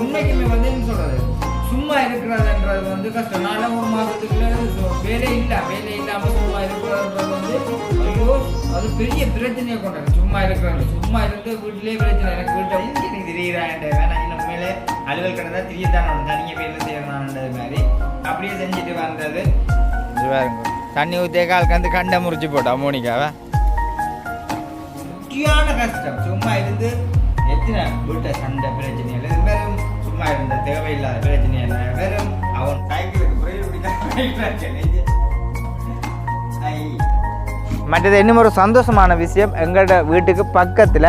உண்மைக்குமே வந்து என்ன சொல்கிறது சும்மா இருக்கிறதுன்றது வந்து கஷ்டம். நானும் ஒரு மாதத்துக்குள்ள வேலை இல்லை. வேலை இல்லாம சும்மா இருக்கிறதுன்றது வந்து ஐயோ அது பெரிய பிரச்சனையை கொண்டாரு சும்மா இருக்கிறாங்க. சும்மா இருந்து வீட்டிலேயே பிரச்சனை. எனக்கு வீட்டை எனக்கு தெரியுதா திரியிறான்ட்டு வேணாம் இன்னும் மேலே அலுவல் கிடந்தா தெரியத்தான் தனியாக வேலை செய்யறான்ன்றது மாதிரி அப்படியே செஞ்சுட்டு வந்தது. தண்ணி ஊற்றிய கால் கந்து கண்டை முறிச்சு போட்டா மோனிகாவை? முக்கியமான கஷ்டம். சும்மா இருந்து எத்தனை வீட்டை சண்டை பிரச்சனை இல்லை சும்மா இருந்த தேவையில்லாத பிரச்சனை என்ன வெறும் அவன் சைக்கிளுக்கு போய் இப்படி மற்றது இன்னும் ஒரு சந்தோஷமான விஷயம் எங்களோட வீட்டுக்கு பக்கத்தில்.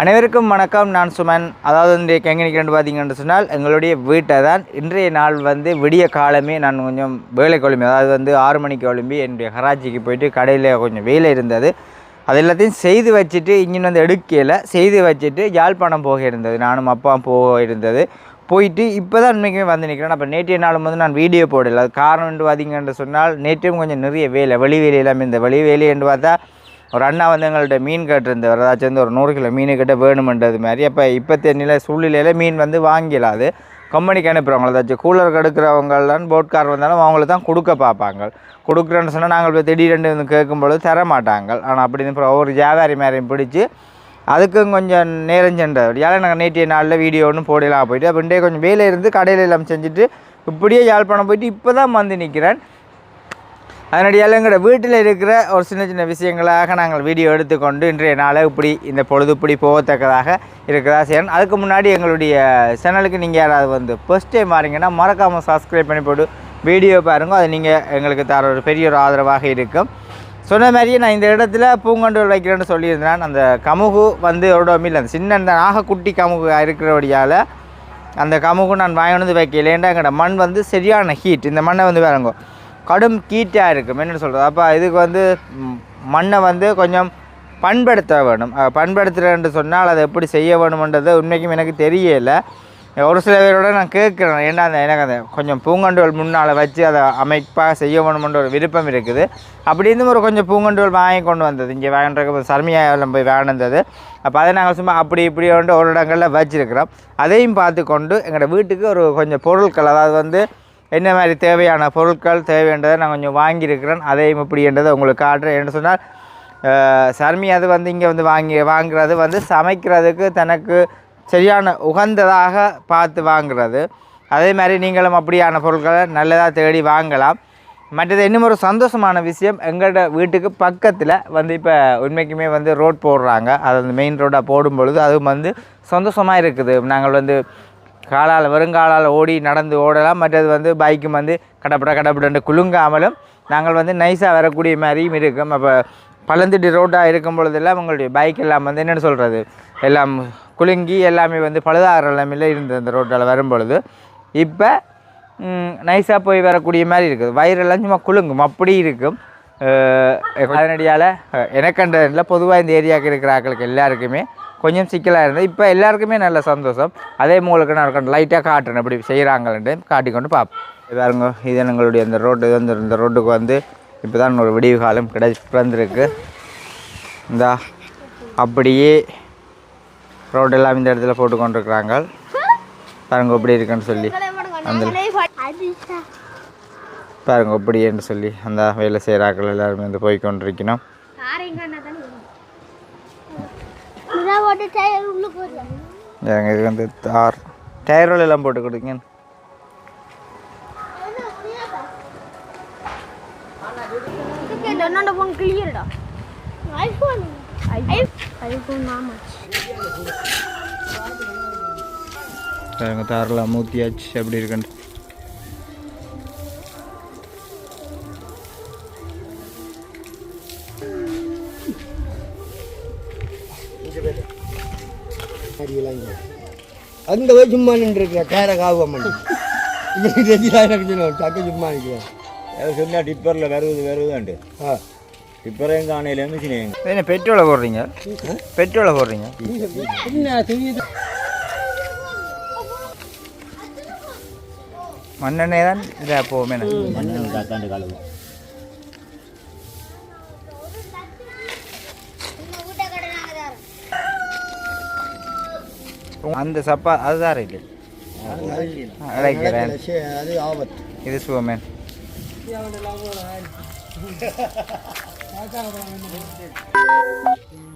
அனைவருக்கும் வணக்கம் நான் சுமன். அதாவது இன்றைய எங்கே பார்த்தீங்கன்னு சொன்னால் எங்களுடைய வீட்டை தான் இன்றைய நாள் வந்து விடிய காலமே நான் கொஞ்சம் வேலை கிளம்பி அதாவது வந்து ஆறு மணிக்கு கிளம்பி என்னுடைய கராச்சிக்கு போயிட்டு கடையில் கொஞ்சம் வேலை இருந்தது. அது எல்லாத்தையும் செய்து வச்சுட்டு இங்கே வந்து எடுக்கையில் செய்து வச்சுட்டு யாழ்ப்பாணம் போக இருந்தது. நானும் அப்பா போக இருந்தது. போயிட்டு இப்போ தான் உண்மைக்குமே வந்து நிற்கிறேன் அப்போ நேற்றைய நாளும் வந்து நான் வீடியோ போடல. அது காரணம் என்று பார்த்தீங்கன்னு சொன்னால் நேற்றையும் கொஞ்சம் நிறைய வேலை வெளி வேலை இந்த வெளி வேலை என்று பார்த்தா ஒரு அண்ணா வந்து எங்கள்கிட்ட மீன் கட்டிருந்தவர் ஏதாச்சும் வந்து ஒரு நூறு கிலோ மீன் கிட்ட வேணுமென்றது மாதிரி. அப்போ இப்போத்தைய நிலை சூழ்நிலையில் மீன் வந்து வாங்கிடலாது கம்பெனிக்கு அனுப்புகிறவங்க ஏதாச்சும் கூலர் கெடுக்கிறவங்களாம் போட்கார் வந்தாலும் அவங்கள தான் கொடுக்க பார்ப்பாங்க. கொடுக்குறேன்னு சொன்னால் நாங்கள் இப்போ திடீரென்று வந்து கேட்கும்பொழுது தர மாட்டாங்க. ஆனால் அப்படி அப்புறம் ஒவ்வொரு வியாபாரி மேரையும் பிடிச்சி அதுக்கும் கொஞ்சம் நேரம் சென்றபடியால் நாங்கள் நேற்றைய நாளில் வீடியோ ஒன்றும் போடலாம் போயிட்டு அப்போ கொஞ்சம் வேலை இருந்து கடையில் எல்லாம் செஞ்சுட்டு இப்படியே யாழ்ப்பாணம் போயிட்டு இப்போ தான் வந்து நிற்கிறேன் அதனடியால் எங்களோட வீட்டில் இருக்கிற ஒரு சின்ன சின்ன விஷயங்களாக நாங்கள் வீடியோ எடுத்துக்கொண்டு இன்றைய நாளை இப்படி இந்த பொழுது இப்படி போகத்தக்கதாக இருக்கிறதா செய்யணும். அதுக்கு முன்னாடி எங்களுடைய சேனலுக்கு நீங்கள் யாராவது வந்து ஃபஸ்ட் டைம் வரீங்கன்னா மறக்காமல் சப்ஸ்கிரைப் பண்ணி போட்டு வீடியோ பாருங்க. அது நீங்கள் எங்களுக்கு தர ஒரு பெரிய ஒரு ஆதரவாக இருக்கும். சொன்ன மாதிரியே நான் இந்த இடத்துல பூங்கொண்டு வைக்கிறேன்னு சொல்லியிருந்தேன். அந்த கமுகு வந்து எவ்வளோ இல்லை அந்த சின்ன இந்த நாகக்குட்டி கமுகு இருக்கிறபடியால் அந்த கமுகு நான் வாங்கி வந்து வைக்கல ஏன்டா மண் வந்து சரியான ஹீட் இந்த மண்ணை வந்து பாருங்க. கடும் கீட்டாக இருக்கும். என்னென்னு சொல்கிறது அப்போ இதுக்கு வந்து மண்ணை வந்து கொஞ்சம் பண்படுத்த வேணும். அஹ், சொன்னால் அதை எப்படி செய்ய வேணுமன்றது உண்மைக்கும் எனக்கு தெரியலை. ஒரு சில பேரோட நான் கேட்குறேன். ஏன்னா அந்த எனக்கு அந்த கொஞ்சம் பூங்கண்டுகள் முன்னால் வச்சு அதை அமைப்பாக செய்ய வேணுமென்ற ஒரு விருப்பம் இருக்குது. அப்படி இருந்தும் ஒரு கொஞ்சம் பூங்கண்டுகள் வாங்கி கொண்டு வந்தது. இங்கே வாங்கிட்டு சர்மியாவில் போய் வாங்கினது. அப்போ அதை நாங்கள் சும்மா அப்படி இப்படி வந்து ஒரு இடங்களில் வச்சுருக்கிறோம். அதையும் பார்த்து கொண்டு எங்களோட வீட்டுக்கு ஒரு கொஞ்சம் பொருட்கள் அதாவது வந்து என்ன மாதிரி தேவையான பொருட்கள் தேவைன்றதை நான் கொஞ்சம் வாங்கியிருக்கிறேன். அதையும் இப்படின்றதை உங்களுக்கு காட்டுறேன் என்று சொன்னால் சர்மி அது வந்து இங்கே வந்து வாங்கி வாங்குறது வந்து சமைக்கிறதுக்கு தனக்கு சரியான உகந்ததாக பார்த்து வாங்குறது. அதே மாதிரி நீங்களும் அப்படியான பொருட்களை நல்லதாக தேடி வாங்கலாம். மற்றது இன்னும் ஒரு சந்தோஷமான விஷயம் எங்களோட வீட்டுக்கு பக்கத்தில் வந்து இப்போ உண்மைக்குமே வந்து ரோட் போடுறாங்க. அது வந்து மெயின் ரோடாக போடும் பொழுது அதுவும் வந்து சந்தோஷமாக இருக்குது. நாங்கள் வந்து காலால் வெறுங்காலால் ஓடி நடந்து ஓடலாம். மற்றது வந்து பைக்கும் வந்து கடப்பட கடப்படன்னு குலுங்காமலும் நாங்கள் வந்து நைஸாக வரக்கூடிய மாதிரியும் இருக்கும். அப்போ பழந்துட்டு ரோட்டாக இருக்கும் பொழுதெல்லாம் உங்களுடைய பைக் எல்லாம் வந்து என்னென்னு சொல்கிறது எல்லாம் குலுங்கி எல்லாமே வந்து பழுதாகிற நிலைமையில் இருந்தது அந்த ரோட்டால் வரும் பொழுது. இப்போ நைஸாக போய் வரக்கூடிய மாதிரி இருக்குது. வயிறெல்லாம் சும்மா குலுங்கும். அப்படி இருக்கும். அதனடியால் எனக்கண்டதில் பொதுவாக இந்த ஏரியாவுக்கு இருக்கிற ஆக்களுக்கு எல்லாருக்குமே கொஞ்சம் சிக்கலாக இருந்தது. இப்போ எல்லாருக்குமே நல்ல சந்தோஷம். அதே மூலக்கு நான் இருக்கேன் லைட்டாக காட்டுறேன். இப்படி செய்கிறாங்கன்ட்டு காட்டிக்கொண்டு பார்ப்போம் பாருங்க இது எங்களுடைய இந்த ரோடு இது வந்து இந்த ரோட்டுக்கு வந்து இப்போ தான் ஒரு விடிவு காலம் கிடை பிறந்திருக்கு. இந்த அப்படியே ரோடு எல்லாம் இந்த இடத்துல போட்டு கொண்டிருக்கிறாங்க பாருங்க எப்படி இருக்குன்னு சொல்லி. அந்த பாருங்க எப்படின்னு சொல்லி அந்த வேலை செய்கிறாக்கள் எல்லாருமே வந்து போய் கொண்டிருக்கணும் ஏங்க இது வந்து தார். டயரோல் எல்லாம் போட்டு கொடுங்க. என்னோட போன் கிளியர்டா ஐபோன். ஐபோன் ஆமா பாருங்க தாரெல்லாம் மூத்தியாச்சு எப்படி இருக்குன்னு அங்கே போய் சும்மா நின்றுருக்கேன் கேர காவம் பண்ணி இது ரெஜிலா எனக்கு டக்கு சும்மா நிற்கிறேன். அது சொன்னா டிப்பரில் வருவது வருதாண்டு ஆ. டிப்பரையும் காணையில் மிஷின் என்ன பெட்ரோலை போடுறீங்க? பெட்ரோலை போடுறீங்க? என்ன தெரியுது? மண்ணெண்ணெய் தான் இதாக போவோமே மண்ணெண்ணெய் காத்தாண்டு கலவு அந்த சப்பா அதுதான் இருக்கு அழைக்கிறேன். இது சுவமேன்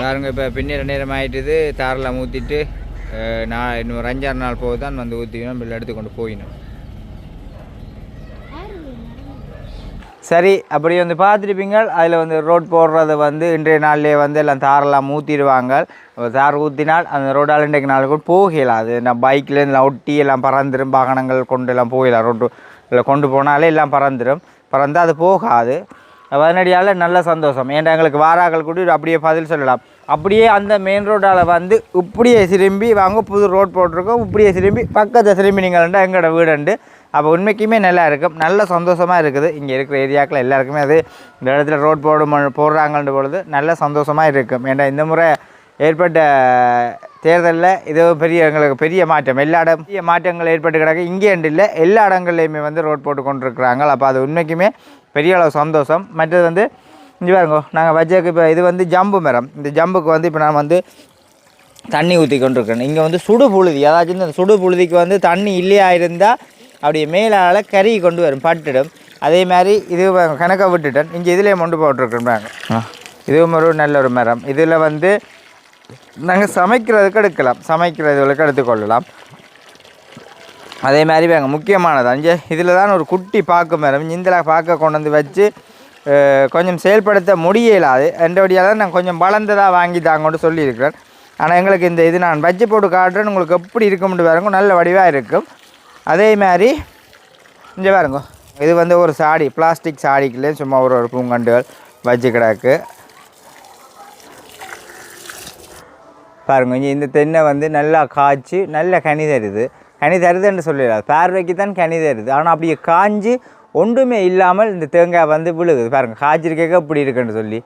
பாருங்க இப்போ பின்னிர நேரம் ஆயிட்டுது. தாரில் ஊற்றிட்டு நான் இன்னும் ஒரு அஞ்சாறு நாள் போக தான் வந்து ஊற்றிக்கணும் பில் எடுத்து கொண்டு போயிடணும். சரி அப்படி வந்து பார்த்துருப்பீங்க அதில் வந்து ரோட் போடுறது வந்து இன்றைய நாள்லேயே வந்து எல்லாம் தாரெல்லாம் ஊற்றிடுவாங்க தார் ஊற்றினால் அந்த ரோடால் இன்றைக்கு நாள் கூட போகலாம் அது நான் பைக்லேருந்து ஒட்டி எல்லாம் பறந்துடும் வாகனங்கள் கொண்டு எல்லாம் போகலாம். ரோட்டு இல்லை கொண்டு போனாலே எல்லாம் பறந்துடும் பறந்து அது போகாது. அதனடியால் நல்ல சந்தோஷம். ஏன்டா எங்களுக்கு வாராக்கள் கூட அப்படியே பதில் சொல்லலாம். அப்படியே அந்த மெயின் ரோட்டால் வந்து இப்படியே திரும்பி வாங்க புது ரோட் போட்டிருக்கோம். இப்படியே திரும்பி பக்கத்தை திரும்பி நீங்கள்ண்டா எங்களோட வீடுண்டு. அப்போ உண்மைக்குமே நல்லா இருக்கும். நல்ல சந்தோஷமாக இருக்குது. இங்கே இருக்கிற ஏரியாக்கள் எல்லாருக்குமே அது இந்த இடத்துல ரோட் போடும் போடுறாங்கன்ற பொழுது நல்ல சந்தோஷமாக இருக்கும். ஏன்னா இந்த முறை ஏற்பட்ட தேர்தலில் இது பெரிய எங்களுக்கு பெரிய மாற்றம். எல்லா இடம் பெரிய மாற்றங்கள் ஏற்பட்டு கிடக்கு. இங்கே இல்லை. எல்லா இடங்கள்லையுமே வந்து ரோட் போட்டு கொண்டிருக்கிறாங்க. அப்போ அது உண்மைக்குமே பெரிய அளவு சந்தோஷம். மற்றது வந்து இங்கே பாருங்க நாங்கள் வச்சக்கு இப்போ இது வந்து ஜம்பு மரம். இந்த ஜம்புக்கு வந்து இப்போ நான் வந்து தண்ணி ஊற்றி கொண்டிருக்கேன் இங்கே வந்து சுடு புழுதி அதாச்சும் இந்த சுடு புழுதிக்கு வந்து தண்ணி இல்லையா இருந்தால் அப்படியே மேலால் கறி கொண்டு வரும் பட்டுடும். அதே மாதிரி இது கணக்கை விட்டுட்டேன். இங்கே இதிலே மொண்டு போட்டிருக்கேன் இதுவும் ஒரு நல்ல ஒரு மரம். இதில் வந்து நாங்கள் சமைக்கிறதுக்கு எடுக்கலாம். சமைக்கிறதுக்கு எடுத்துக்கொள்ளலாம். அதே மாதிரி வேங்க முக்கியமானது. அஞ்சு இதில் தான் ஒரு குட்டி பாக்கு மரம். இதில் பாக்க கொண்டு வந்து வச்சு கொஞ்சம் செயல்படுத்த முடியலாது. என்றபடியால் தான் நான் கொஞ்சம் வளர்ந்ததாக வாங்கி தாங்கன்னு சொல்லியிருக்கிறேன். ஆனால் எங்களுக்கு இந்த இது நான் பஜ்ஜி போட்டு காட்டுறேன். உங்களுக்கு எப்படி இருக்கும்னு பாருங்க. நல்ல வடிவாக இருக்கும். அதே மாதிரி இங்கே பாருங்க. இது வந்து ஒரு சாடி பிளாஸ்டிக் சாடிக்குள்ளே சும்மா ஒரு ஒரு பூங்கண்டுகள் வச்சு கிடக்கு. பாருங்க இங்கே இந்த தென்னை வந்து நல்லா காய்ச்சி நல்ல கனி தருது. கனி தருதுன்னு சொல்லிடாது பார்வைக்கு தான் கனி தருது. ஆனால் அப்படியே காஞ்சி ஒன்றுமே இல்லாமல் இந்த தேங்காய் வந்து விழுகுது. பாருங்கள் காய்ச்சிருக்க இப்படி இருக்குன்னு சொல்லி.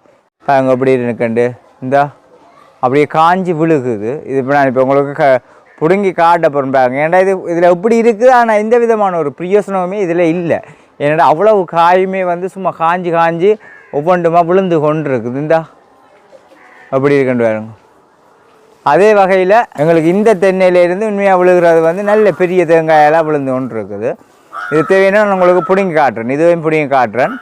பாருங்க இப்படி இருக்குண்டு. இந்த அப்படியே காஞ்சி விழுகுது. இது இப்போ நான் இப்போ உங்களுக்கு க பிடுங்கி காட்ட போகிறேன் பாருங்க. ஏன்டா இது இதில் இப்படி இருக்குது? ஆனால் எந்த விதமான ஒரு பிரயோசனமுமே இதில் இல்லை. என்னடா அவ்வளவு காயுமே வந்து சும்மா காஞ்சி காஞ்சி ஒவ்வொன்றுமா விழுந்து கொண்டு இருக்குது இந்தா அப்படி இருக்குன்னு பாருங்க. அதே வகையில் எங்களுக்கு இந்த தென்னையிலேருந்து உண்மையாக விழுகிறது வந்து நல்ல பெரிய தேங்காயெல்லாம் விழுந்து கொண்டு இருக்குது இது தேவையான நான் உங்களுக்கு பிடுங்கி காட்டுறேன். இதுவையும் பிடுங்கி காட்டுறேன்.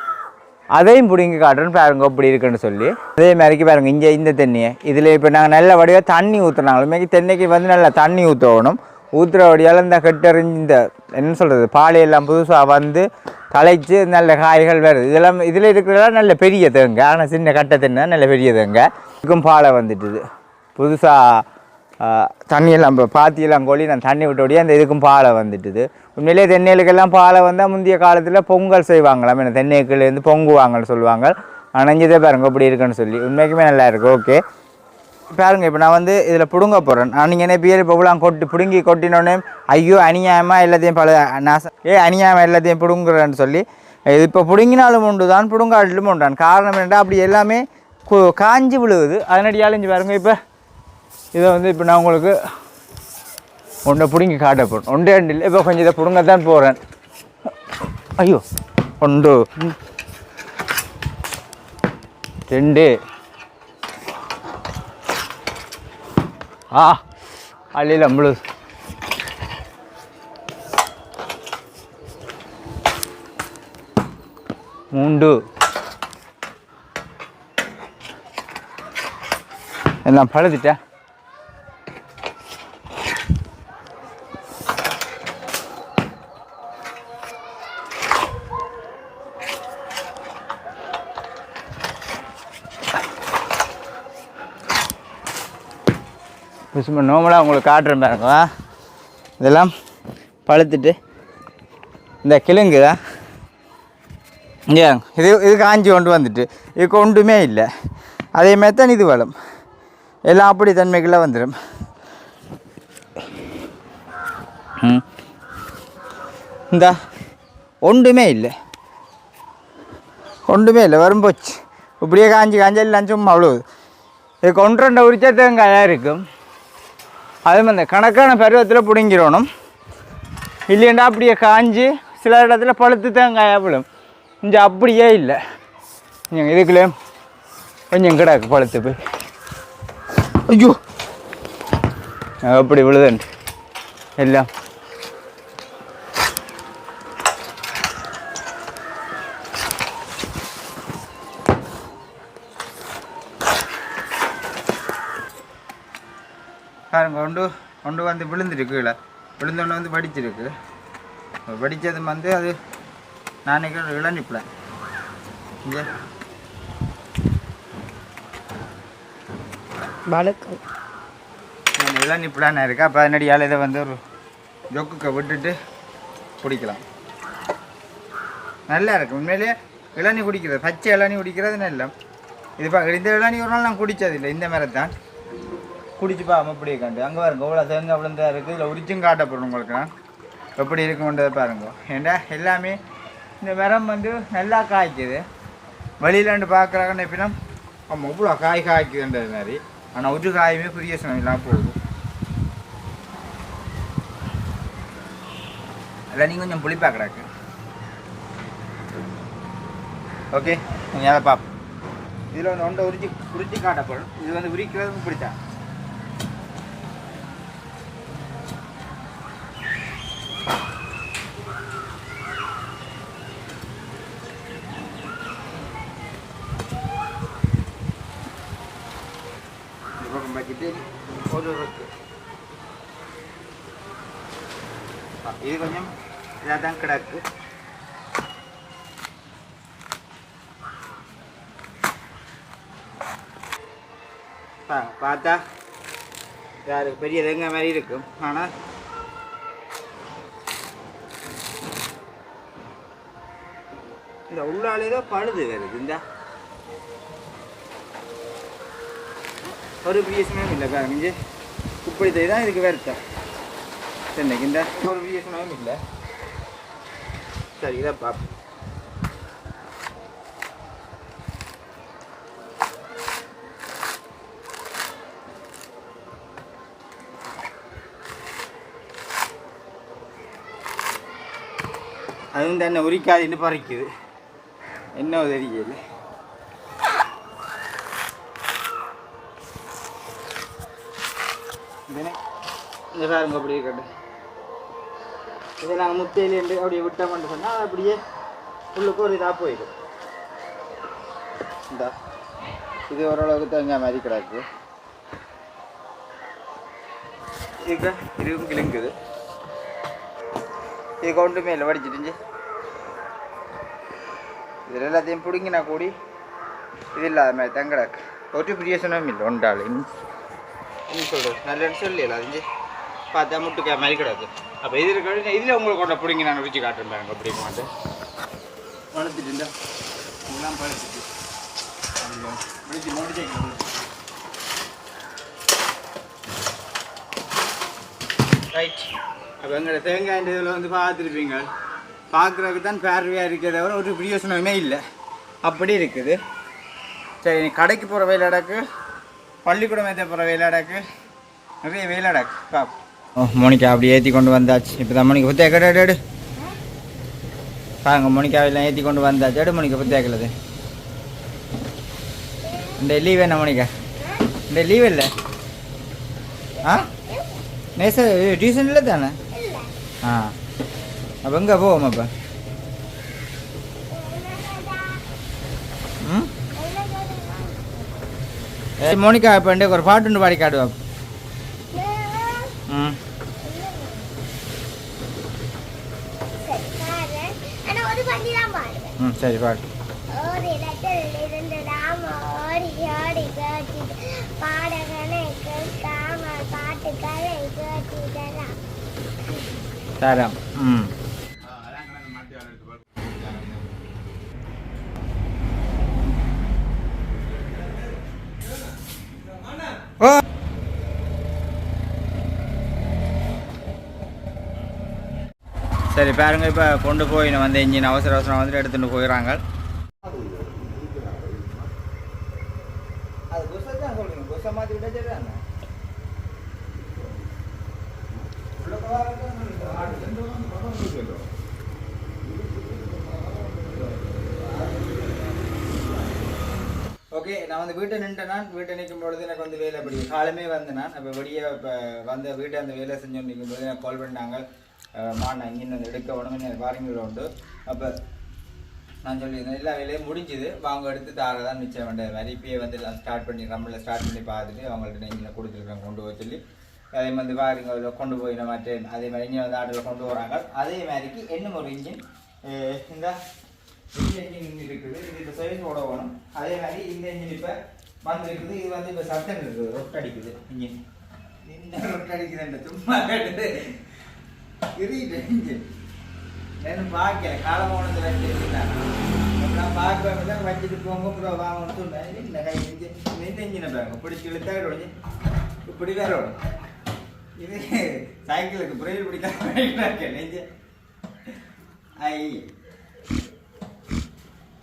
அதையும் பிடுங்கி காட்டுறேன். பாருங்க இப்படி இருக்குன்னு சொல்லி. அதே மாதிரிக்கு பாருங்க இங்கே இந்த தண்ணியை இதில் இப்போ நாங்கள் நல்ல வடிவாக தண்ணி ஊற்றுனாங்களுமே தென்னைக்கு வந்து நல்லா தண்ணி ஊற்றணும் ஊற்றுற வழியால் இந்த கெட்டறிஞ்சு இந்த என்ன சொல்கிறது பாலையெல்லாம் புதுசாக வந்து தலைச்சு நல்ல காய்கள் வருது. இதெல்லாம் இதில் இருக்கிறதெல்லாம் நல்ல பெரிய தேங்க. ஆனால் சின்ன கட்டை தென்னை நல்ல பெரிய தேங்க. இதுக்கும் பாலை வந்துட்டுது. புதுசாக தண்ணியெல்லாம் இப்போ பாத்தியெல்லாம் கொள்ளி நான் தண்ணி விட்டோடய அந்த இதுக்கும் பாலை வந்துட்டுது. உண்மையிலே தென்னைகளுக்கெல்லாம் பாலை வந்தால் முந்தைய காலத்தில் பொங்கல் செய்வாங்களாம். என்ன தென்னைக்குலேருந்து பொங்குவாங்கன்னு சொல்லுவாங்க. அணைஞ்சதே பாருங்கள் பாருங்க இப்படி இருக்குன்னு சொல்லி. உண்மைக்குமே நல்லா இருக்கு ஓகே. பாருங்க இப்போ நான் வந்து இதில் பிடுங்க போகிறேன் நான் நீங்கள் என்ன பேர் இப்போ இவ்வளோ கொட்டி பிடுங்கி கொட்டினோடனே ஐயோ அநியாயமாக எல்லாத்தையும் பல நாசம் ஏ அநியாயமாக எல்லாத்தையும் பிடுங்குறேன்னு சொல்லி. இது இப்போ பிடுங்கினாலும் உண்டு தான் பிடுங்காட்டிலும் உண்டான். காரணம் என்னடா அப்படி எல்லாமே கு- காஞ்சி விழுகுது. அதனடியால் பாருங்கள் பாருங்க இப்போ இதை வந்து இப்போ நான் உங்களுக்கு ஒன்றை பிடுங்கி காட்ட போகிறேன் ஒன்றே ரெண்டு இல்லை. இப்போ கொஞ்சம் இதை பிடுங்கத்தான் போகிறேன் ஐயோ. ஒன்று. ரெண்டு. ஆ. அள்ளியில் அம்பளு மூன்று. எல்லாம் பழுதுட்டேன் சும்மா நோமலாக உங்களுக்கு காட்டுறேன் பாருங்க இதெல்லாம் பழுத்துட்டு இந்த கிழங்கு தான். ஏங்க இது இது காஞ்சி கொண்டு வந்துட்டு இதுக்கு ஒன்றுமே இல்லை. அதேமாதிரி தான் இது வளம் எல்லாம் அப்படி தன்மைக்குள்ளே வந்துடும் இந்த ஒன்றுமே இல்லை. ஒன்றுமே இல்லை வரும் போச்சு. இப்படியே காஞ்சி காஞ்சி எல்லாம் சும்மா அவ்வளோ இதுக்கு ஒன்று ரெண்டு உரிச்ச தேங்காயாக இருக்கும். அதே மாதிரி இந்த கணக்கான பருவத்தில் பிடுங்கிடணும். இல்லையண்டா அப்படியே காஞ்சி சில இடத்துல பழுத்து தேங்காயாக விழும். இங்கே அப்படியே இல்லை. நீங்கள் இதுக்குள்ளே கொஞ்சம் கிடக்கு பழுத்து போய். ஐயோ. அப்படி விழுதுண்டு. எல்லாம் பாருங்க கொண்டு கொண்டு வந்து விழுந்துருக்கு கீழே. விழுந்தோடனே வந்து வடிச்சிருக்கு. வடித்தது வந்து அது நாளைக்கு இளநிப்பேன் இங்கே. வணக்கம். இளநிப்பலான இருக்கா. அப்போ அதனடியால் இதை வந்து ஒரு ஜொக்குக்க விட்டுட்டு குடிக்கலாம். நல்லா இருக்கும் உண்மையிலேயே இளநீ குடிக்கிறது பச்சை இளநீ குடிக்கிறது நல்லா இது பா இந்த இளநீ ஒரு நாள் நான் குடித்ததில்லை இந்த மாதிரி தான். குடிச்சு பாருங்க அப்படியே கண்டு அங்கே பாருங்க இவ்வளோ தேங்காய் விழுந்தா இருக்குது இதில் உரிச்சும் காட்டப்படும் உங்களுக்கு. எப்படி இருக்குன்றதை பாருங்க. ஏண்டா எல்லாமே இந்த மரம் வந்து நல்லா காய்க்குது. வெளியிலாண்டு பார்க்குறாங்கன்னு எப்படின்னா ஆமாம் இவ்வளோ காய் காய்க்குதுன்றது மாதிரி. ஆனால் ஒரு காயுமே புரிய இல்லாமல் போகுது. இல்லை நீங்கள் கொஞ்சம் புளி கிடக்கு. ஓகே நீங்கள் அதை பார்ப்போம் இதில் வந்து ஒன்றை உரிச்சி உரிச்சி காட்டப்படும். இது வந்து உரிக்கிறது இப்படித்தான் இந்த பக்கம் பார்த்துட்டு ஒரு இருக்கு ஆ, இது கொஞ்சம் இதாக தான் கிடக்கு. பார்த்தா யாரு பெரிய தேங்காய் மாதிரி இருக்கும். ஆனால் இந்த உள்ளாலே தான் பழுது வருது இந்த ஒரு பிஎஸ்எம் இல்லை பாருங்க இங்கே இப்படி தான் இதுக்கு வருத்தம் சென்னைக்கு இந்த ஒரு பிஎஸ்எம் இல்லை. சரி இதை பார்ப்போம் அதுவும் தன்னை உரிக்காதுன்னு பறிக்குது. என்ன தெரியல இதனை இந்த பாருங்க அப்படியே இருக்கட்டும் இதை நாங்கள் முத்தையிலேருந்து அப்படியே விட்டோம்னு சொன்னால் அது அப்படியே உள்ளுக்கு ஒரு இதாக போயிடும். இந்த இது ஓரளவுக்கு தேங்காய் மாதிரி கிடக்கு. இதுக்கு இதுவும் கிளிங்குது இது கொண்டு மேலே வடிச்சிட்டுஞ்சு இதில் எல்லாத்தையும் பிடுங்கினா கூடி இது இல்லாத மாதிரி தான் கிடக்கு. ஒரு பிரியசனமும் இல்லை ஒன்றாள் என்ன சொல்கிறது நல்லன்னு சொல்லல அதுஞ்சு பார்த்தா முட்டுக்காய் மாதிரி கிடக்கு. அப்போ இது இருக்க இதில் உங்களுக்கு கொண்ட பிடிங்கி நான் ருச்சி காட்டுறேன் பாருங்க அப்படி மாட்டேன் வளர்த்துட்டு இருந்தா எல்லாம் பழுத்துட்டு. முடிச்சு முடிச்சு ரைட் அப்போ எங்களோட தேங்காய் இதில் வந்து பார்த்துருப்பீங்க. பார்க்குறதுக்கு தான் பேர்வையாக இருக்கிறத தவிர ஒரு பிரயோசனமே இல்லை. அப்படி இருக்குது. சரி கடைக்கு போகிற வேலைடாக்கு பள்ளிக்கூடம் ஏற்ற போகிற வேலைடாக்கு நிறைய வேலைடாக்கு பாப் ஓ மோனிகா அப்படி ஏற்றி கொண்டு வந்தாச்சு. இப்போ தான் மோனிகா புத்தே கடை எடு பாருங்க மோனிகா ஏற்றி கொண்டு வந்தாச்சு. எடு மோனிகா புத்தேக்கிறது இந்த லீவ் என்ன மோனிகா? இந்த லீவ் இல்லை? ஆ? நேச டியூஷன் இல்லை தானே? ஆ. அப்போ எங்கே போவோம் அப்போ? ம்? மோனிகா இப்போ ஒரு பாட்டு பாடி காட்டுவா? ம் சரி பாடு ஒரு இடத்தில் இருந்து நாம் ஓடி ஓடி கேட்டு பாடகனை கேட்காமல் பாட்டுக்களை கேட்டுதலாம் தரம் ம் சரி பாருங்க இப்போ கொண்டு போய் வந்து இன்ஜின் அவசர அவசரம் வந்துட்டு எடுத்துட்டு போயிடறாங்க ஓகே நான் வந்து வீட்டை நின்றுனான் வீட்டை நிற்கும் பொழுது எனக்கு வந்து வேலை பிடிக்கும் காலமே வந்து நான். அப்போ வெளியே இப்போ வந்து வீட்டை அந்த வேலை செஞ்சு நிற்கும் பொழுது எனக்கு கால் பண்ணாங்க அஹ், மா வந்து எடுக்க உடனே எனக்கு உண்டு. அப்போ நான் சொல்லியிருந்தேன் எல்லா வேலையும் முடிஞ்சுது. அவங்க எடுத்து தாரதான் மிச்சம். வேண்டிய இப்பயே வந்து ஸ்டார்ட் பண்ணி ரம்மில் ஸ்டார்ட் பண்ணி பார்த்துட்டு அவங்கள்ட்ட நெஞ்சில் கொடுத்துருக்காங்க கொண்டு போய் சொல்லி. அதே மாதிரி பாருங்க அதில் கொண்டு போய் நம்ம train, அதே மாதிரி இங்கே வந்து ஆட்டில் கொண்டு வராங்க. அதே மாதிரிக்கு இன்னும் ஒரு இன்ஜின் இந்த இந்த இன்ஜின் இருக்குது. இது இப்போ சர்வீஸ் ஓட வேணும் அதே மாதிரி இந்த இன்ஜின் இப்போ வந்துருக்குது. இது வந்து இப்போ சத்தம் இருக்குது ரொட்டடிக்குது. இன்ஜின் இந்த ரொட் சும்மா கேட்டது எரியுது இன்ஜின் நான் பார்க்கல காலமானது வச்சிருக்கேன் அப்புறம் பார்க்க தான் வச்சுட்டு போங்க அப்புறம் வாங்கன்னு சொன்னேன் இந்த கை இஞ்சி இந்த இன்ஜினை பாருங்க. பிடிச்சி இழுத்தா உடஞ்சி இப்படி வேற ஓடும் இது சைக்கிளுக்கு பிரேல் பிடிக்காம நெஞ்சு. ஐ.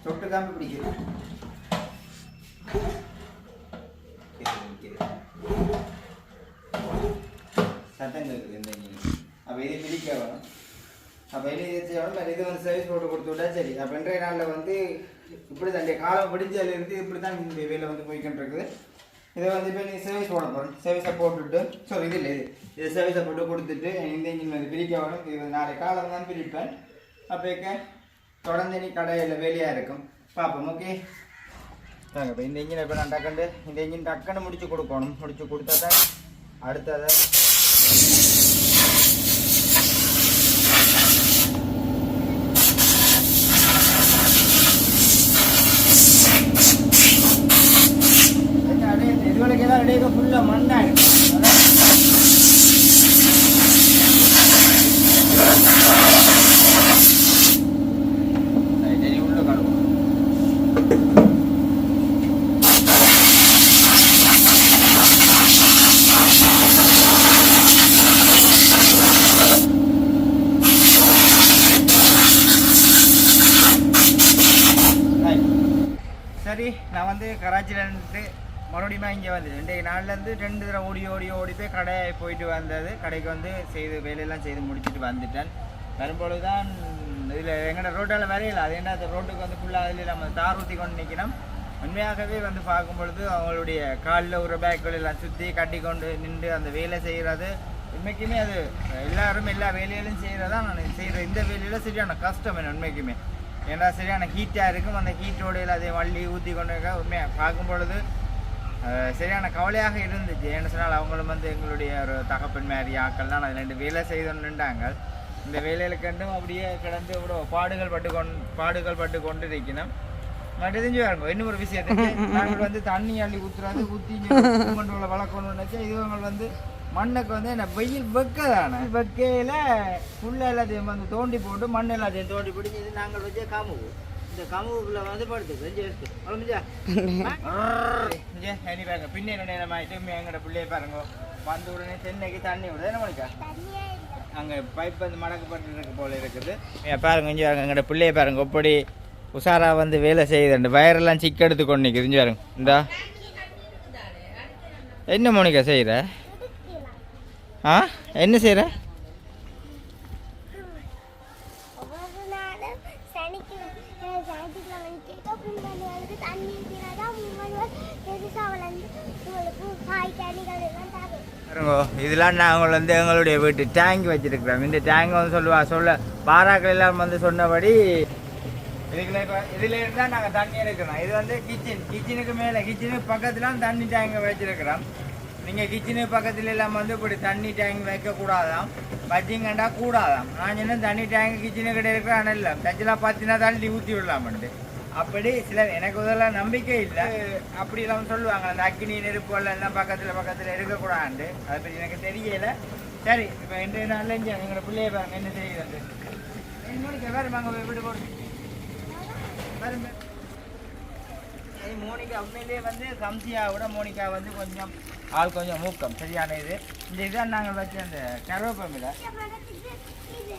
சொட்டு காம்பு பிடிக்குது. சட்டம் இருக்குது இந்த இன்ஜின் அப்போ இது பிரிக்க வேணும் அப்போ இது செய்யணும் இது வந்து சர்வீஸ் போட்டு கொடுத்து விட்டா சரி அப்போ இன்றைய நாளில் வந்து இப்படி தான் காலம் பிடிச்சதுல இருந்து இப்படி தான் இந்த வேலை வந்து போய்கிட்டு இருக்குது இதை வந்து இப்போ நீ சர்வீஸ் போட போகிறோம் சர்வீஸை போட்டுட்டு ஸோ இது இல்லை இது இது சர்வீஸை போட்டு கொடுத்துட்டு இந்த இன்ஜின் வந்து பிரிக்க வேணும் இது நாளை காலம் தான் பிரிப்பேன் அப்போ தொடர்ந்து நீ கடையில் வேலையாக இருக்கும் பார்ப்போம் ஓகே தாங்க இப்போ இந்த இன்ஜினை இப்போ நான் டக்குண்டு இந்த இன்ஜின் டக்குன்னு முடிச்சு கொடுக்கணும் முடிச்சு கொடுத்தா தான் அடுத்ததை இதுவரைக்கும் இடையே ஃபுல்லாக மண்ணாக உள்ள கழுவும் Right. சரி நான் வந்து கராச்சியில் இருந்துட்டு மறுபடியும் இங்கே வந்து இன்றைக்கு நாள்லேருந்து ரெண்டு தடவை ஓடி ஓடி ஓடி போய் கடை போயிட்டு வந்தது. கடைக்கு வந்து செய்து வேலையெல்லாம் செய்து முடிச்சுட்டு வந்துட்டேன். வரும்பொழுது தான் இதில் எங்கள்ட ரோட்டால் வரையில. அது என்ன அந்த ரோட்டுக்கு வந்து ஃபுல்லாக அதில் நம்ம தார் ஊற்றி கொண்டு நிற்கணும் உண்மையாகவே வந்து பார்க்கும் பொழுது அவங்களுடைய காலில் ஒரு பேக்குகள் எல்லாம் சுற்றி கட்டி கொண்டு நின்று அந்த வேலை செய்கிறது உண்மைக்குமே அது எல்லாரும் எல்லா வேலையிலும் செய்கிறதா நான் செய்கிற இந்த வேலையில் சரியான கஷ்டம் என்ன உண்மைக்குமே. ஏன்னா சரியான ஹீட்டாக இருக்கும். அந்த ஹீட்டோடையில் அதை வள்ளி ஊற்றி கொண்டு இருக்க உண்மையாக பார்க்கும் பொழுது சரியான கவலையாக இருந்துச்சு. என்ன சொன்னால் அவங்களும் வந்து எங்களுடைய ஒரு தகப்பன் மாதிரி ஆக்கள்லாம் அது ரெண்டு வேலை செய்து நின்றாங்க. இந்த வேலையில கண்டும் அப்படியே கிடந்து இவ்வளோ பாடுகள் பட்டு கொண் பாடுகள் பட்டு கொண்டு இருக்கணும் மட்டும் தெரிஞ்சு பாருங்க இன்னும் ஒரு விஷயத்துக்கு நாங்கள் வந்து தண்ணி அள்ளி ஊற்றுறது ஊற்றி கொண்டு உள்ள வளர்க்கணும்னு நினச்சா இவங்க வந்து மண்ணுக்கு வந்து என்ன வெயில் வெக்கதான? வெக்கையில் ஃபுல்லாக எல்லாத்தையும் வந்து தோண்டி போட்டு மண் எல்லாத்தையும் தோண்டி பிடிச்சி இது நாங்கள் வச்சே காமுவோம் பின்ன எங்களோட பிள்ளைய பாருங்க. வந்த உடனே சென்னைக்கு தண்ணி விடுது. என்ன மணிக்கா அங்கே பைப் வந்து மடக்கப்பட்டு இருக்கு போல இருக்குது. பாருங்க இங்கே பாருங்க. எங்களோட பிள்ளைய பாருங்க. எப்படி உஷாரா வந்து வேலை செய்யுது அந்த வயரெல்லாம் சிக்க எடுத்து கொண்டு நிற்குது பாருங்க. இந்தா. என்ன மோனிகா செய்கிற ஆ? என்ன செய்கிற ஒவ்வொரு நாளும் சனிக்கு அஹ், ஞாயிற்றுக்கிழமை கேட்க முன்னாடி தண்ணி ஊற்றினாதான் முன்னாடி பெருசாக வளர்ந்து உங்களுக்கு காய் கனிகள் எல்லாம் தரும் இதெல்லாம் நாங்கள் வந்து எங்களுடைய வீட்டு டேங்க் வச்சிருக்கிறோம். இந்த டேங்க் வந்து சொல்லுவா சொல்ல பாராக்கள் எல்லாம் வந்து சொன்னபடி இதுக்குள்ள இப்போ இதில் இருந்தால் நாங்கள் தண்ணி எடுக்கிறோம். இது வந்து கிச்சன் கிச்சனுக்கு மேலே கிச்சனுக்கு பக்கத்தில் தண்ணி டேங்க் வச்சிருக்கிறோம். நீங்கள் கிச்சனுக்கு பக்கத்துல எல்லாம் வந்து இப்படி தண்ணி டேங்க் வைக்கக்கூடாதாம். வச்சிங்கண்டா கூடாதாம். நான் சொன்ன தண்ணி டேங்க் கிச்சனு கிட்ட இருக்கிற இல்லை தச்சிலாம் பார்த்தீங்கன்னா தள்ளி ஊற்றி விடலாமன்ட்டு அப்படி சிலர் எனக்கு முதல்ல நம்பிக்கை இல்லை. அப்படி எல்லாம் சொல்லுவாங்க அந்த அக்னி நெருப்பு எல்லாம் பக்கத்தில் பக்கத்தில் இருக்கக்கூடாது அதை பற்றி எனக்கு தெரியல. சரி இப்போ இன்றைய நாளில் இங்கே எங்களோட பிள்ளைய பாருங்க என்ன செய்யுது மோனிக்கா வேறு வாங்க வீடு போடு. பாருங்க ஏய், மோனிகா உண்மையிலேயே வந்து சம்சியாவோட மோனிகா வந்து கொஞ்சம் ஆள் கொஞ்சம் மூக்கம். சரியான இது. இந்த இதான் நாங்கள் வச்ச அந்த கருவேப்பமில்லை இந்த மரத்துக்கு இது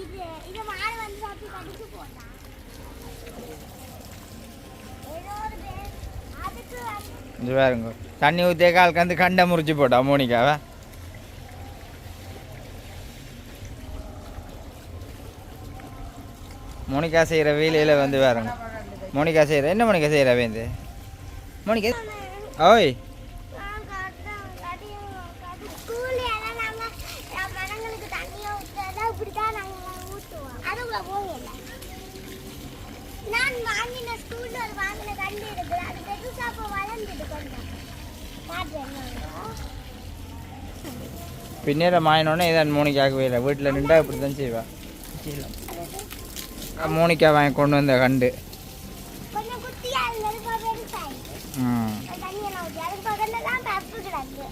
இது இது மாடு வந்து சாப்பிட்டு கடிச்சு போட்டான் ஏதோ ஒரு பேர் அதுக்கு வந்து இது பாருங்க. தண்ணி ஊற்றிய காலுக்கு வந்து கண்டை முறிச்சு போட்டா மோனிகாவை மோனிகா செய்கிற வேலையில் வந்து பாருங்க. மோனிகா செய்கிற என்ன மோனிகா செய்கிற வேந்து? மோனிகா ஓய் நான் காட்டுறேன், கடியும் கடி- ஸ்கூல்ல எல்லாம் நாங்க, அஹ், மரங்களுக்கு தண்ணியை ஊத்துறதா இப்படிதான் நாங்க ஊத்துவோம். அதுக்குள்ள போகல. நான் வாங்கின ஸ்கூல்ல ஒரு வாங்கின கண்டு இருக்குது அது பெருசா இப்ப வளர்ந்துட்டு கொஞ்சம் காட்டுறேன் நாங்க. பின்னேற மாயினோடனே இதான் மோனிக்காவுக்கு வேலை வீட்டில் நின்றா இப்படி தான் செய்வா மோனிகா வாங்கி கொண்டு வந்த கண்டு கொஞ்சம் குட்டியா இருந்தது இப்ப பெருசாயிட்டு ம் தண்ணியெல்லாம் ஊற்றி அதுக்கு பக்கத்துல தான் தப்பு கிடக்கு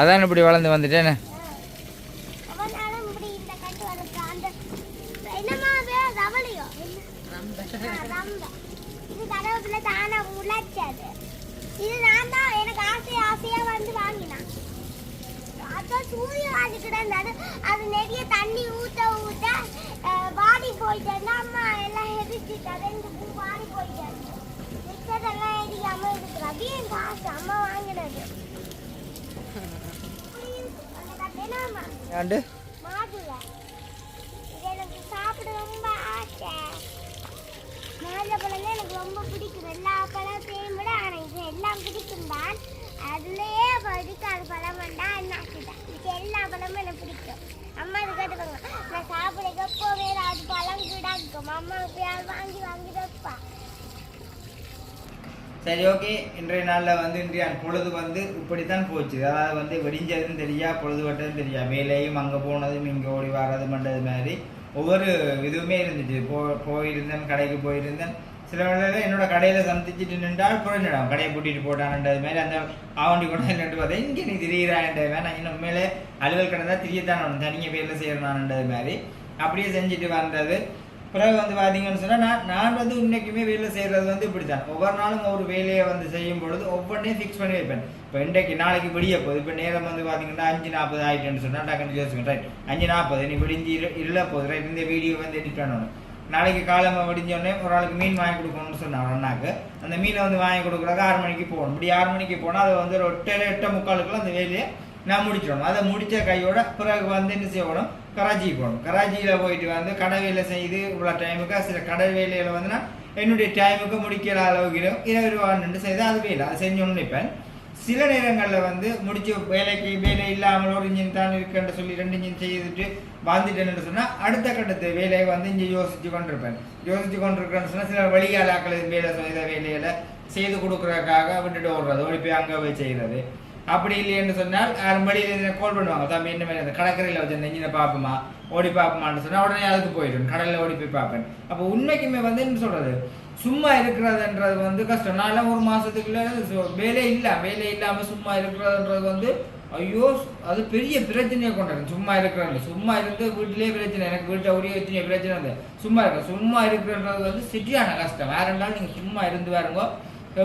அதான் இப்படி வளர்ந்து வந்துட்டேனே. அவனாலும் இப்படி இந்த கட்டு வரது அந்த என்னமா பேர் ரவளையோ? ரம்ப. இது கடவுள தானா உழைச்சது. இது நான் தான் எனக்கு ஆசை ஆசையா வந்து வாங்கினான். அதான் சூரியகாந்தி கிடந்தாரு. அது நிறைய தண்ணி ஊத்த ஊத்த அஹ், வாடி போயிட்டேன் அம்மா எல்லாம் எரிச்சிட்டா ரெண்டு பூ வாடி போயிட்டேன் மிச்சதெல்லாம் எரியாம இருக்குது. அது என் காசு அம்மா வாங்கினது. ஆண்டு மாதுளை. எனக்கு சாப்பிட ரொம்ப ஆசை. மாதுளை பழம் எனக்கு ரொம்ப பிடிக்கும். எல்லா பழத்தையும் விட ஆனால் இது எல்லாம் பிடிக்கும் தான் அதுலேயே வடிக்கால் பழம் வந்தா என்னாச்சுதான் எல்லா பழமும் எனக்கு பிடிக்கும் அம்மா இது கேட்டுக்கோங்க நான் சாப்பிட போவே அது பழம் கிடக்கும் அம்மா எப்பயாவது வாங்கி வாங்கி வைப்பா சரி ஓகே இன்றைய நாளில் வந்து இன்றைய பொழுது வந்து இப்படித்தான் போச்சு. அதாவது வந்து வெடிஞ்சதும் தெரியா பொழுது வட்டதும் தெரியா. வேலையும் அங்கே போனதும் இங்கே ஓடி வர்றதும் பண்ணுறது மாதிரி ஒவ்வொரு இதுவுமே இருந்துச்சு. போ போயிருந்தேன் கடைக்கு போயிருந்தேன். சில வேளையில் என்னோட கடையில் சந்திச்சுட்டு நின்றால் புரிஞ்சிடும் கடையை பூட்டிட்டு போட்டான்ன்றது மாதிரி அந்த ஆவண்டி கொண்டு நின்று பார்த்தா இங்கே நீ திரியிறான்றது மாதிரி நான் இன்னும் உண்மையிலே அலுவல் கடை தான் திரியத்தான் ஒன்று தனியாக பேரில் செய்யறான்ன்றது மாதிரி அப்படியே செஞ்சுட்டு வந்தது. பிறகு வந்து பார்த்தீங்கன்னு சொன்னால் நான் நான் வந்து இன்னைக்குமே வேலை செய்கிறது வந்து இப்படி தான் ஒவ்வொரு நாளும் ஒரு வேலையை வந்து செய்யும் பொழுது ஒவ்வொன்றையும் ஃபிக்ஸ் பண்ணி வைப்பேன். இப்போ இன்றைக்கு நாளைக்கு விடிய போகுது. இப்போ நேரம் வந்து பார்த்தீங்கன்னா அஞ்சு நாற்பது ஆகிட்டேன்னு சொன்னால் டக்குன்னு யோசிக்கணும் ரைட் அஞ்சு நாற்பது. நீ விடிஞ்சு இல்லை போகுது. ரைட் இந்த வீடியோ வந்து எடிட் பண்ணணும். நாளைக்கு காலமாக விடிஞ்சோடனே ஒரு ஆளுக்கு மீன் வாங்கி கொடுக்கணும்னு சொன்னார் அண்ணாக்கு. அந்த மீனை வந்து வாங்கி கொடுக்குறதுக்கு ஆறு மணிக்கு போகணும். இப்படி ஆறு மணிக்கு போனால் அதை வந்து ஒரு எட்டு எட்டு முக்காலுக்குள்ள அந்த வேலையை நான் முடிச்சிடணும். அதை முடித்த கையோட பிறகு வந்து என்ன செய்யணும்? கராச்சிக்கு போகணும். கராச்சியில் போயிட்டு வந்து கடை வேலை செய்து இவ்வளோ டைமுக்கு சில கடை வேலையில் வந்து நான் என்னுடைய டைமுக்கு முடிக்கிற அளவுக்கு இருபது ரூபா நின்று செய்து அது வேலை. அதை செஞ்சோன்னு நினைப்பேன். சில நேரங்களில் வந்து முடிச்சு வேலைக்கு வேலை இல்லாமல் ஒரு இன்ஜின் தான் இருக்குன்னு சொல்லி ரெண்டு இன்ஜின் செய்துட்டு வாழ்ந்துட்டேன்னு சொன்னால் அடுத்த கட்டத்து வேலையை வந்து இங்கே யோசிச்சு கொண்டிருப்பேன். யோசிச்சு கொண்டிருக்கேன்னு சொன்னால் சில வழிகாலாக்கள் வேலை செய்த வேலையில செய்து கொடுக்குறதுக்காக விட்டுட்டு ஓடுறது ஓடி போய் அங்கே போய் செய்கிறது அப்படி இல்லைன்னு சொன்னால் யாரும் வழியில் கால் பண்ணுவாங்க. தம்பி என்ன மாதிரி அந்த கடற்கரையில் வச்சு அந்த இன்ஜினை பார்ப்போமா? ஓடி பார்ப்போமான்னு சொன்னால் உடனே அதுக்கு போயிடும் கடலில் ஓடி போய் பார்ப்பேன். அப்போ உண்மைக்குமே வந்து என்ன சொல்கிறது சும்மா இருக்கிறதுன்றது வந்து கஷ்டம். நான் ஒரு மாதத்துக்குள்ள வேலை இல்லை. வேலை இல்லாமல் சும்மா இருக்கிறதுன்றது வந்து ஐயோ அது பெரிய பிரச்சனையை கொண்டாரு சும்மா இருக்கிறாங்க சும்மா இருந்து வீட்டிலேயே பிரச்சனை. எனக்கு வீட்டை ஒரே வச்சு பிரச்சனை இல்லை சும்மா இருக்க சும்மா இருக்கிறன்றது வந்து சிட்டியான கஷ்டம். வேற இருந்தாலும் நீங்கள் சும்மா இருந்து பாருங்க.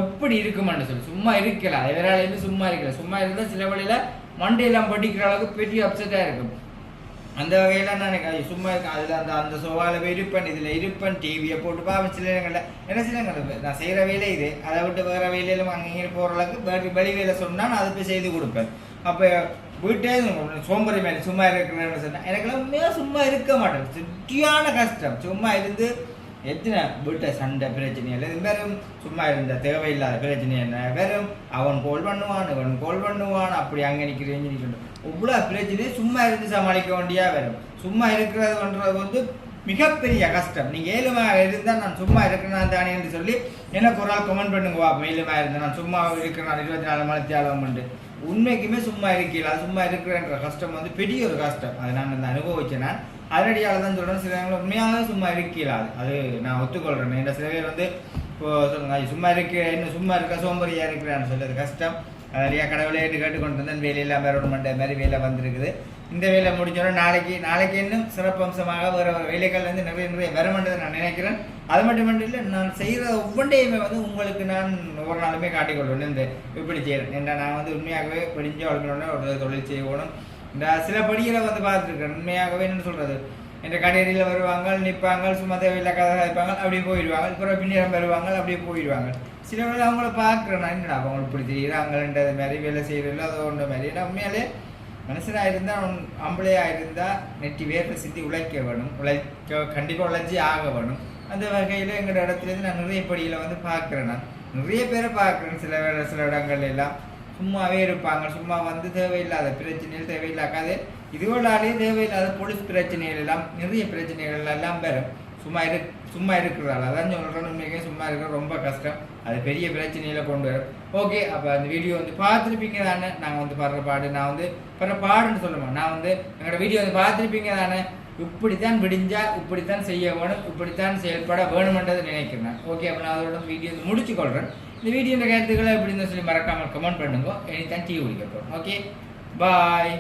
எப்படி இருக்குமான்னு சொல்லி சும்மா இருக்கலாம் எவராலையுமே சும்மா இருக்கல. சும்மா இருந்தால் சில வழியில் மண்டையெல்லாம் படிக்கிற அளவுக்கு பெரிய அப்செட்டாக இருக்கும். அந்த வகையில் நான் எனக்கு சும்மா இருக்கேன் அதில் அந்த அந்த சோவாவில் இருப்பேன் இதில் இருப்பேன் டிவியை போட்டு பார்ப்பேன் சில இடங்களில் என்ன சில நேரங்கள் நான் செய்கிற வேலை இது. அதை விட்டு வேறு வேலையிலும் அங்கே போகிற அளவுக்கு வெளி வெளி வேலை சொன்னால் நான் அதை போய் செய்து கொடுப்பேன். அப்போ வீட்டே சோம்பரி மேலே சும்மா இருக்கிறேன்னு சொன்னால் எனக்கு உண்மையாக சும்மா இருக்க மாட்டேன். சுட்டியான கஷ்டம். சும்மா இருந்து எத்தனை வீட்டை சண்டை பிரச்சனை வெறும் சும்மா இருந்த தேவையில்லாத பிரச்சனை என்ன? வெறும் அவன் கோல் பண்ணுவான் இவன் கோல் பண்ணுவான் அப்படி அங்கே நிற்கிறேன் நிற்கணும் இவ்வளோ பிரச்சனையும் சும்மா இருந்து சமாளிக்க வேண்டியா? வரும் சும்மா இருக்கிறதுன்றது வந்து மிகப்பெரிய கஷ்டம். நீங்கள் ஏழுமாக இருந்தால் நான் சும்மா இருக்கிறேன் தானே என்று சொல்லி எனக்கு ஒரு நாள் கமெண்ட் பண்ணுங்க வா ஏழுமாக இருந்தேன் நான் சும்மா இருக்கிறேன் இருபத்தி நாலு மணி தியாகம் உண்மைக்குமே சும்மா இருக்கல சும்மா இருக்கிறேன்ற கஷ்டம் வந்து பெரிய ஒரு கஷ்டம். அதை நான் அந்த அனுபவிச்சேன் நான். அதனடியால் தான் சொல்கிறேன் சில நேரங்கள் உண்மையாக சும்மா இருக்கலாது அது நான் ஒத்துக்கொள்கிறேன் என்ன சில பேர் வந்து இப்போ சொல்லுங்க சும்மா இருக்கிறேன் இன்னும் சும்மா இருக்க? சோம்பறியாக இருக்கிறான்னு சொல்லி அது கஷ்டம். நிறையா கடவுளே கேட்டுக்கொண்டு இருந்தேன். வேலையெல்லாம் வேற விட மண்டே மாதிரி வேலை வந்திருக்குது. இந்த வேலை முடிஞ்சோடனே நாளைக்கு நாளைக்கு இன்னும் சிறப்பம்சமாக வேறு ஒரு வேலைகள் வந்து நிறைய நிறைய வரமன்றதை நான் நினைக்கிறேன். அது மட்டும் இல்லை நான் செய்கிற ஒவ்வொன்றையுமே வந்து உங்களுக்கு நான் ஒவ்வொரு நாளுமே காட்டிக்கொள்வேன் இந்த இப்படி செய்கிறேன் ஏன்னா நான் வந்து உண்மையாகவே பிடிஞ்சு வளர்க்கணும்னா ஒரு தொழில் செய்யணும். இந்த சில படிகளை வந்து பார்த்துருக்கேன். உண்மையாகவே என்ன சொல்கிறது என்ற கடையில் வருவாங்க நிற்பாங்க சும்மா தேவையில்லை கதை கதைப்பாங்க அப்படியே போயிடுவாங்க. அப்புறம் பின்னிடம் வருவாங்க அப்படியே போயிடுவாங்க. சில பேர் அவங்கள பார்க்குறேன் நான் என்னடா அவங்களுக்கு இப்படி தெரியுறாங்கன்றது மாதிரி வேலை செய்யறதில்ல அது ஒன்று மாதிரி. உண்மையாலே மனுஷனாக இருந்தால் ஆம்பளையாக இருந்தால் நெட்டி வேர்வை சித்தி உழைக்க வேணும். உழைக்க கண்டிப்பாக உழைச்சி ஆக வேணும். அந்த வகையில் எங்களோட இடத்துலேருந்து நான் நிறைய படியில் வந்து பார்க்குறேன் நான். நிறைய பேரை பார்க்குறேன் சில சில இடங்கள் எல்லாம். சும்மாவே இருப்பாங்க. சும்மா வந்து தேவையில்லாத பிரச்சனைகள் தேவையில்லாக்காது இதுவளாலே தேவையில்லாத போலீஸ் பிரச்சனைகள் எல்லாம் நிறைய பிரச்சனைகள் எல்லாம் வரும். சும்மா இரு சும்மா இருக்கிறதால அதான் சொல்கிறோம் உண்மைக்கே சும்மா இருக்கிற ரொம்ப கஷ்டம். அது பெரிய பிரச்சனையில் கொண்டு வரும். ஓகே அப்போ அந்த வீடியோ வந்து பார்த்துருப்பீங்க தானே நாங்கள் வந்து பாடுற பாடு நான் வந்து படுற பாடுன்னு சொல்லுவேன் நான் வந்து எங்களோட வீடியோ வந்து பார்த்துருப்பீங்க தானே இப்படித்தான் விடிஞ்சால் இப்படித்தான் செய்ய வேணும் இப்படித்தான் செயல்பட வேணுமென்றதை நினைக்கிறேன் ஓகே அப்போ நான் அதோட வீடியோ வந்து முடிச்சு கொள்கிறேன் இந்த வீடியோ கருத்துக்களை எப்படி இருந்தால் சொல்லி மறக்காமல் கமெண்ட் பண்ணுங்க. எனி தான் டீ குடிக்க போகிறோம் ஓகே பாய்